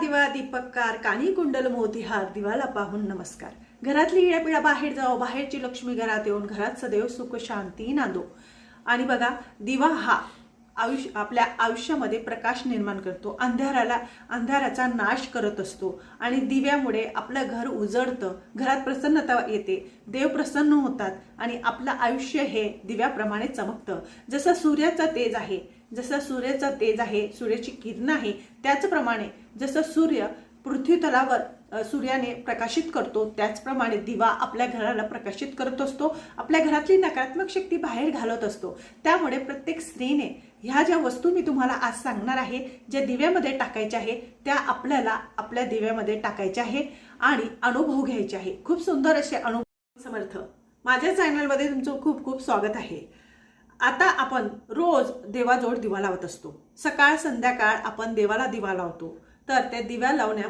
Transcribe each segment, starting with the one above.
दिवा दीपककार कानी कुंडल मोतीहार दिवाला पाहून नमस्कार. घरातली इडापिडा बाहेर जाओ बाहेरची लक्ष्मी घरात येऊन घरात सदैव सुख शांती नांदो. आणि बघा दिवा हा आयुष्य आपल्या आयुष्यामध्ये प्रकाश निर्माण करतो. अंधाराला अंधाराचा नाश करत असतो. आणि दिव्यामुळे आपलं घर उजळतं घरात प्रसन्नता येते देव प्रसन्न होतात आणि आपलं आयुष्य हे दिव्याप्रमाणे चमकतं. जसं सूर्याचं तेज आहे जसं सूर्याचा तेज आहे सूर्याची किरण आहे त्याचप्रमाणे जसं सूर्य पृथ्वीतलावर सूर्याने प्रकाशित करतो त्याचप्रमाणे दिवा आपल्या घराला प्रकाशित करत असतो आपल्या घरातली नकारात्मक शक्ती बाहेर घालत असतो. त्यामुळे प्रत्येक स्त्रीने ह्या ज्या वस्तू मी तुम्हाला आज सांगणार आहे ज्या दिव्यामध्ये टाकायच्या आहे त्या आपल्याला आपल्या दिव्यामध्ये टाकायच्या आहे आणि अनुभव घ्यायचे आहे. खूप सुंदर असे अनुभव समर्थ. माझ्या चॅनलमध्ये तुमचं खूप खूप स्वागत आहे. आता आपण रोज देवाजवळ दिवा लावत असतो. सकाळ संध्याकाळ आपण देवाला दिवा लावतो. तर त्या दिव्या लावण्या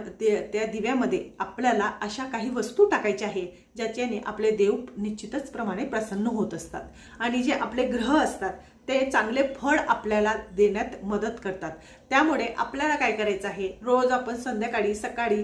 त्या दिव्यामध्ये आपल्याला अशा काही वस्तू टाकायच्या आहे ज्याच्याने आपले देव निश्चितच प्रमाणे प्रसन्न होत असतात. आणि जे आपले ग्रह असतात ते चांगले फळ आपल्याला देण्यात मदत करतात. त्यामुळे आपल्याला काय करायचं आहे? रोज आपण संध्याकाळी सकाळी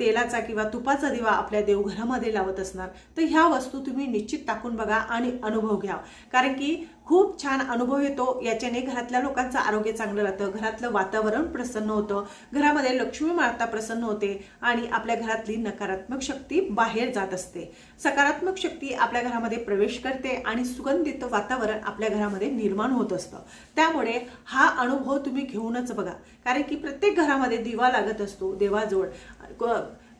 तेलाचा किंवा तुपाचा दिवा आपल्या देवघरामध्ये लावत असणार. तर ह्या वस्तू तुम्ही निश्चित टाकून बघा आणि अनुभव घ्या. कारण की खूप छान अनुभव येतो. याच्याने घरातल्या लोकांचं आरोग्य चांगलं राहतं. घरातलं वातावरण प्रसन्न होतं. घरामध्ये लक्ष्मी माता प्रसन्न होते आणि आपल्या घरातली नकारात्मक शक्ती बाहेर जात असते. सकारात्मक शक्ती आपल्या घरामध्ये प्रवेश करते आणि सुगंधित वातावरण आपल्या घरामध्ये निर्माण होत असतं. त्यामुळे हा अनुभव तुम्ही घेऊनच बघा. कारण की प्रत्येक घरामध्ये दिवा लागत असतो देवाजवळ.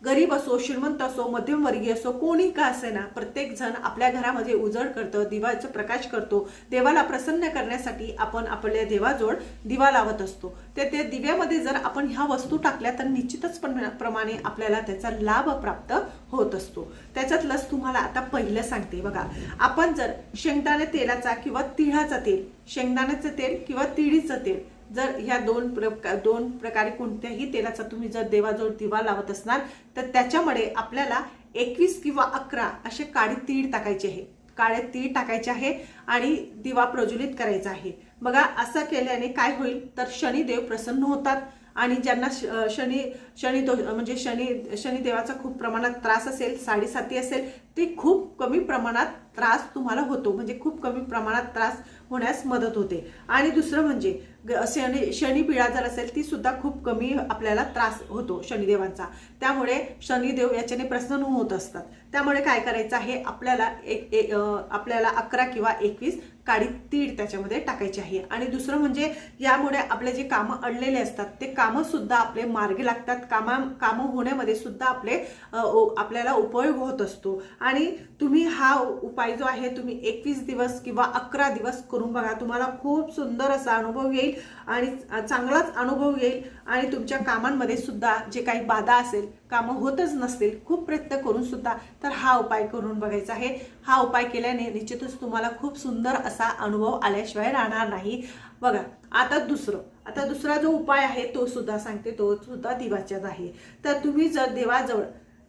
गरीब असो श्रीमंत असो मध्यमवर्गीय असो कोणी का असे ना प्रत्येक जण आपल्या घरामध्ये उजळ करतं दिवाचा प्रकाश करतो. देवाला प्रसन्न करण्यासाठी आपण आपल्या देवाजवळ दिवा लावत असतो. ते ते दिव्यामध्ये जर आपण ह्या वस्तू टाकल्या तर निश्चितच प्रमाणे आपल्याला त्याचा लाभ प्राप्त होत असतो. त्याच्यातलंच तुम्हाला आता पहिलं सांगते बघा. आपण जर शेंगदाणे तेलाचा किंवा तिळाचा तेल शेंगदाण्याचं तेल किंवा तिळीचं तेल जर ह्या दोन प्रकार दोन प्रकारे कोणत्याही तेलाचा तुम्ही जर देवाजवळ दिवा लावत असणार तर त्याच्यामध्ये आपल्याला एकवीस किंवा अकरा असे काळी तीळ टाकायचे आहे. काळे तीळ टाकायचे आहे आणि दिवा प्रज्वलित करायचा आहे. बघा असं केल्याने काय होईल? तर शनिदेव प्रसन्न होतात आणि ज्यांना श- शनी शनी दो म्हणजे शनी शनिदेवाचा खूप प्रमाणात त्रास असेल साडेसाती असेल ते खूप कमी प्रमाणात त्रास तुम्हाला होतो. म्हणजे खूप कमी प्रमाणात त्रास होण्यास मदत होते. आणि दुसरं म्हणजे ग- शनी शनी पीडा जर असेल ती सुद्धा खूप कमी आपल्याला त्रास होतो शनिदेवांचा. त्यामुळे शनिदेव याच्याने प्रसन्न होत असतात. त्यामुळे काय करायचं आहे? आपल्याला एक ए- आपल्याला अकरा किंवा एकवीस काळी तीड त्याच्यामध्ये टाकायची आहे. आणि दुसरं म्हणजे यामुळे आपले जे कामं अडलेले असतात ते कामंसुद्धा आपले मार्गी लागतात. कामा कामं होण्यामध्ये सुद्धा आपले आपल्याला उपयोग होत असतो. आणि तुम्ही हा उपाय जो आहे तुम्ही एकवीस दिवस किंवा अकरा दिवस करून बघा तुम्हाला खूप सुंदर असा अनुभव येईल आणि चांगलाच अनुभव येईल आणि तुमच्या कामांमध्ये सुद्धा जे काही बाधा असेल कामं होतच नसतील खूप प्रयत्न करून सुद्धा तर हा उपाय करून बघायचा आहे. हा उपाय केल्याने निश्चितच तुम्हाला खूप सुंदर असा अनुभव आल्याशिवाय राहणार नाही. बघा आता दुसरं. आता दुसरा जो उपाय आहे तो सुद्धा सांगते तो सुद्धा दिवाच्याच आहे. तर तुम्ही जर देवाजवळ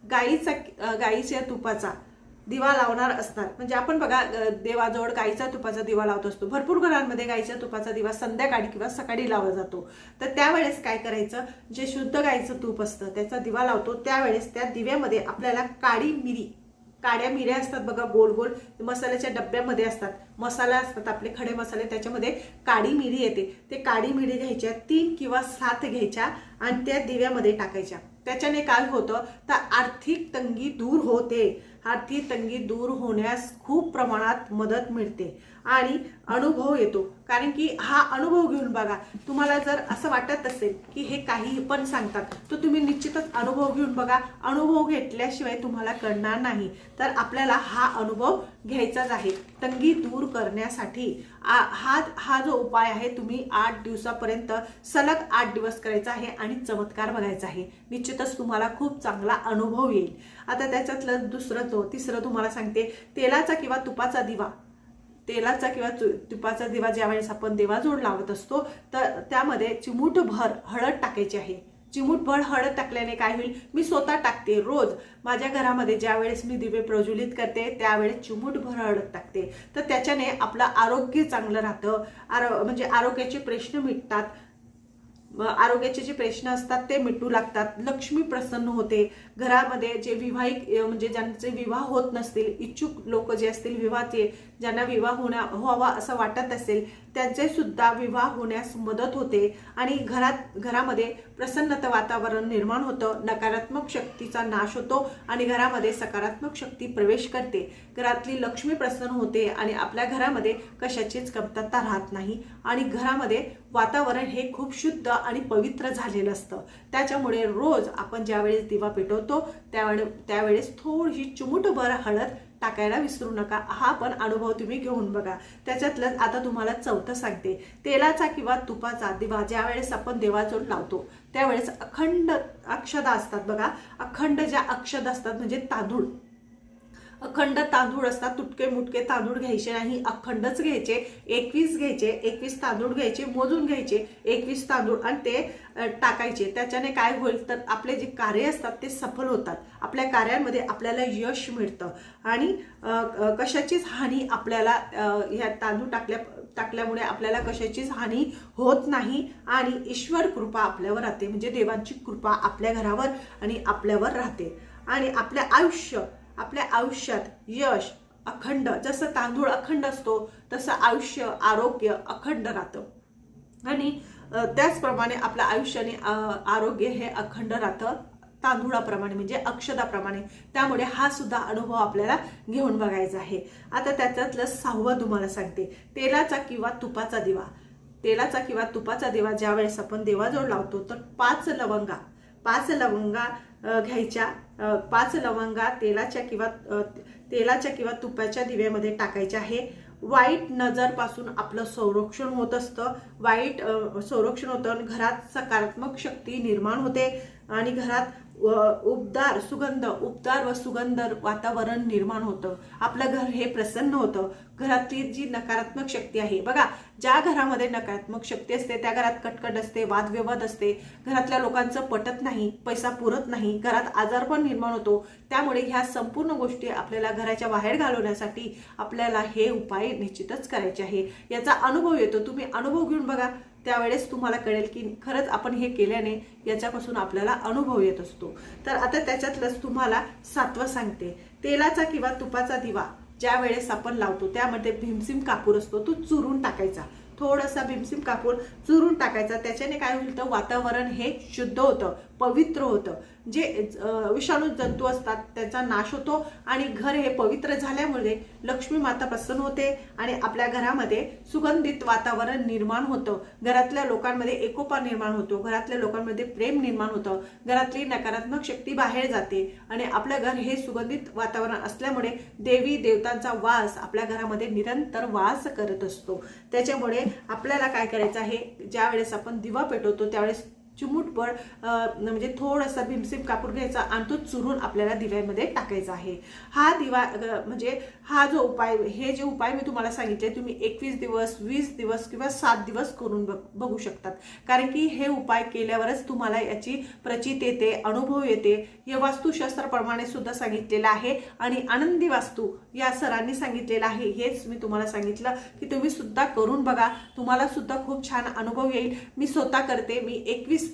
गाईचा गाईच्या तुपाचा दिवा लावणार असतात म्हणजे आपण बघा देवाजवळ गाईचा तुपाचा दिवा लावत असतो. भरपूर घरांमध्ये गाईच्या तुपाचा दिवा संध्याकाळी किंवा सकाळी लावला जातो. तर त्यावेळेस काय करायचं? जे शुद्ध गाईचं तूप असतं त्याचा दिवा लावतो. त्यावेळेस त्या दिव्यामध्ये आपल्याला काळी मिरी काड्या मिऱ्या असतात बघा गोल गोल. मसाल्याच्या डब्यामध्ये असतात. मसाला असतात आपले खडे मसाले त्याच्यामध्ये काडी मिरी येते. ते काडी मिरी घ्यायच्या तीन किंवा सात घ्यायच्या आणि त्या दिव्यामध्ये टाकायच्या. त्याच्याने काय होतं? तर आर्थिक तंगी दूर होते. आर्थिक तंगी दूर होण्यास खूप प्रमाणात मदत मिळते. आणि अनुभव येतो. कारण की हा अनुभव घेऊन बघा तुम्हाला जर असं वाटत असेल की हे काही पण सांगतात तर तुम्ही निश्चितच अनुभव घेऊन बघा. अनुभव घेतल्याशिवाय तुम्हाला कळणार नाही. तर आपल्याला हा अनुभव घ्यायचाच आहे. तंगी दूर करण्यासाठी. आ- हा हा जो उपाय आहे तुम्ही आठ दिवसापर्यंत सलग आठ दिवस करायचा आहे आणि चमत्कार बघायचा आहे. निश्चितच तुम्हाला खूप चांगला अनुभव येईल. आता त्याच्यातलं दुसरं तो तिसरं तुम्हाला सांगते. तेलाचा किंवा तुपाचा दिवा. तेलाचा किंवा तु- तुपाचा दिवा ज्यावेळेस आपण देवाजवळ लावत असतो तर त्यामध्ये चिमूटभर हळद टाकायची आहे. चिमूटभर हळद टाकल्याने काय होईल? मी स्वतः टाकते रोज. माझ्या घरामध्ये ज्या वेळेस मी दिवे प्रज्वलित करते त्यावेळेस चिमूटभर हळद टाकते. तर त्याच्याने आपलं आरोग्य चांगलं राहतं. आरो म्हणजे आरोग्याचे प्रश्न मिटतात. आरोग्याचे जे प्रश्न असतात ते मिटू लागतात. लक्ष्मी प्रसन्न होते. घरामध्ये जे विवाहिक म्हणजे ज्यांचे विवाह होत नसतील इच्छुक लोक जे असतील विवाहाचे ज्यांना विवाह होण्या व्हावा असं वाटत असेल त्यांचे सुद्धा विवाह होण्यास मदत होते. आणि घरात घरामध्ये प्रसन्नता वातावरण निर्माण होतं. नकारात्मक शक्तीचा नाश होतो आणि घरामध्ये सकारात्मक शक्ती प्रवेश करते. घरातली लक्ष्मी प्रसन्न होते आणि आपल्या घरामध्ये कशाचीच कमतरता राहत नाही. आणि घरामध्ये वातावरण हे खूप शुद्ध आणि पवित्र झालेलं असतं. त्याच्यामुळे रोज आपण ज्यावेळेस दिवा पेटवतो त्यावेळे त्यावेळेस थोडीशी चिमूटभर हळद टाकायला विसरू नका. हा पण अनुभव तुम्ही घेऊन बघा. त्याच्यातलं आता तुम्हाला चौथं सांगते. तेलाचा किंवा तुपाचा दिवा ज्या वेळेस आपण देवाजवळ लावतो त्यावेळेस अखंड अक्षदा असतात बघा. अखंड ज्या अक्षदा असतात म्हणजे तांदूळ. अखंड तांदूळ असतात तुटके मुटके तांदूळ घ्यायचे नाही अखंडच घ्यायचे एकवीस घ्यायचे एकवीस तांदूळ घ्यायचे मोजून घ्यायचे एकवीस तांदूळ आणि ते टाकायचे. त्याच्याने काय होईल तर आपले जे कार्य असतात ते सफल होतात. आपल्या कार्यांमध्ये आपल्याला यश मिळतं. आणि कशाचीच हानी आपल्याला ह्या तांदूळ टाकल्या टाकल्यामुळे आपल्याला कशाचीच हानी होत नाही आणि ईश्वर कृपा आपल्यावर राहते. म्हणजे देवांची कृपा आपल्या घरावर आणि आपल्यावर राहते. आणि आपल्या आयुष्य आपल्या आयुष्यात यश अखंड जसं तांदूळ अखंड असतो तसं आयुष्य आरोग्य अखंड राहतं. आणि त्याचप्रमाणे आपल्या आयुष्याने आरोग्य हे अखंड राहतं. तांदुळाप्रमाणे म्हणजे अक्षदाप्रमाणे. त्यामुळे हा सुद्धा अनुभव आपल्याला घेऊन बघायचा आहे. आता त्याच्यातलं सहावं तुम्हाला सांगते. तेलाचा किंवा तुपाचा दिवा. तेलाचा किंवा तुपाचा दिवा ज्या वेळेस आपण देवाजवळ लावतो तर पाच लवंगा. पाच लवंगा घ्यायच्या. पाच लवंगा तेलाच्या किंवा तेलाच्या किंवा तुपाच्या दिव्यामध्ये टाकायच्या आहे. वाईट नजरपासून आपलं संरक्षण होत असतं. वाईट संरक्षण होतं आणि घरात सकारात्मक शक्ती निर्माण होते. आणि घरात उबदार सुगंध उबदार व सुगंध वातावरण निर्माण होतं. आपलं घर हे प्रसन्न होतं. घरातली जी नकारात्मक शक्ती आहे बघा ज्या घरामध्ये नकारात्मक शक्ती असते त्या घरात कटकट असते वादविवाद असते. घरातल्या लोकांचं पटत नाही पैसा पुरत नाही घरात आजार पण निर्माण होतो. त्यामुळे ह्या संपूर्ण गोष्टी आपल्याला घराच्या बाहेर घालवण्यासाठी आपल्याला हे उपाय निश्चितच करायचे आहे. याचा अनुभव येतो. तुम्ही अनुभव घेऊन बघा. त्यावेळेस तुम्हाला कळेल की खरंच आपण हे केल्याने याच्यापासून आपल्याला अनुभव येत असतो. तर आता त्याच्यातलंच तुम्हाला सातवं सांगते. तेलाचा किंवा तुपाचा दिवा ज्या वेळेस आपण लावतो त्यामध्ये भीमसिम कापूर असतो तो चुरून टाकायचा. थोडासा भीमसिम कापूर चुरून टाकायचा. त्याच्याने काय होईल तर वातावरण हे शुद्ध होतं. पवित्र होतं. जे विषाणू जंतू असतात त्याचा नाश होतो आणि घर हे पवित्र झाल्यामुळे लक्ष्मी माता प्रसन्न होते आणि आपल्या घरामध्ये सुगंधित वातावरण निर्माण होतं. घरातल्या लोकांमध्ये एकोपा निर्माण होतो. घरातल्या लोकांमध्ये प्रेम निर्माण होतं. घरातली नकारात्मक शक्ती बाहेर जाते आणि आपलं घर हे सुगंधित वातावरण असल्यामुळे देवी देवतांचा वास आपल्या घरामध्ये निरंतर वास करत असतो. त्याच्यामुळे आपल्याला काय करायचं आहे? ज्या वेळेस आपण दिवा पेटवतो त्यावेळेस चिमूटभर म्हणजे थोडासा भीमसेम कापूर घ्यायचा आणि तो चुरून आपल्याला दिव्यामध्ये टाकायचा आहे. हा दिवा म्हणजे हा जो उपाय हे जे उपाय मी तुम्हाला सांगितले तुम्ही एकवीस दिवस वीस दिवस किंवा सात दिवस करून बघ बघू शकतात. कारण की हे उपाय केल्यावरच तुम्हाला याची प्रचित येते अनुभव येते. हे वास्तुशास्त्राप्रमाणे सुद्धा सांगितलेलं आहे आणि आनंदी वास्तू या सरांनी सांगितलेलं आहे. हेच मी तुम्हाला सांगितलं की तुम्ही सुद्धा करून बघा. तुम्हाला सुद्धा खूप छान अनुभव येईल. मी स्वतः करते. मी एकवीस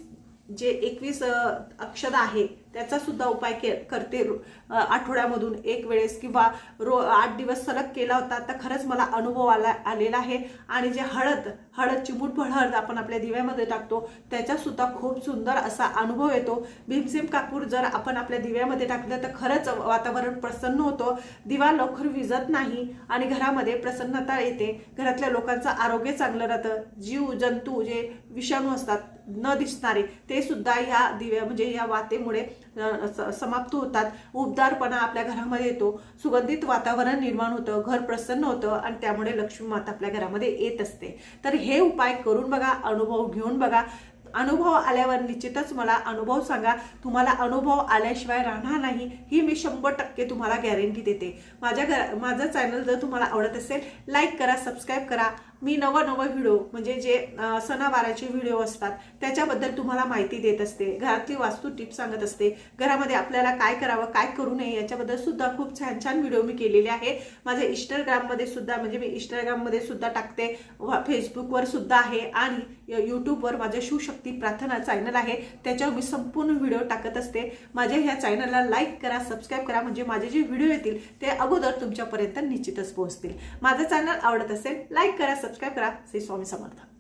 जे एकवीस अक्षद आहे त्याचा सुद्धा उपाय के करते आठवड्यामधून एक वेळेस किंवा रो आठ दिवस सलग केला होता तर खरंच मला अनुभव आला आलेला आहे. आणि जे हळद हळद चिमूटभर हळद आपण आपल्या दिव्यामध्ये टाकतो त्याच्यासुद्धा खूप सुंदर असा अनुभव येतो. भीमसेम कापूर जर आपण आपल्या दिव्यामध्ये टाकलं तर खरंच वातावरण प्रसन्न होतं. दिवा लवकर विजत नाही आणि घरामध्ये प्रसन्नता येते. घरातल्या लोकांचं आरोग्य चांगलं राहतं. जीव जंतू जे विषाणू असतात न दिसणारे ते सुद्धा या दिव्या म्हणजे या वातेमुळे स- समाप्त होतात. उबदारपणा आपल्या घरामध्ये येतो. सुगंधित वातावरण निर्माण होतं. घर प्रसन्न होतं आणि त्यामुळे लक्ष्मी माता आपल्या घरामध्ये येत असते. तर हे उपाय करून बघा अनुभव घेऊन बघा. अनुभव आल्यावर निश्चितच मला अनुभव सांगा. तुम्हाला अनुभव आल्याशिवाय राहणार नाही ही मी शंभर टक्के तुम्हाला गॅरंटी देते. माझ्या घर माझं चॅनल जर तुम्हाला आवडत असेल लाईक करा सबस्क्राईब करा. मी नवं नवं व्हिडिओ म्हणजे जे सणावाराचे व्हिडिओ असतात त्याच्याबद्दल तुम्हाला माहिती देत असते. घरातली वास्तू टिप सांगत असते. घरामध्ये आपल्याला काय करावं काय करू नये याच्याबद्दल सुद्धा खूप छान छान व्हिडिओ मी केलेले आहे माझ्या इंस्टाग्राममध्ये सुद्धा म्हणजे मी इंस्टाग्राममध्ये सुद्धा टाकते. व फेसबुकवर सुद्धा आहे. आणि यूट्यूबवर माझं शिवशक्ती प्रार्थना चॅनल आहे. त्याच्यावर मी संपूर्ण व्हिडिओ टाकत असते. माझ्या ह्या चॅनलला लाईक करा सबस्क्राईब करा म्हणजे माझे जे व्हिडिओ येतील ते अगोदर तुमच्यापर्यंत निश्चितच पोहोचतील. माझं चॅनल आवडत असेल लाईक करा सबस्क्राईब करा श्री स्वामी समर्थ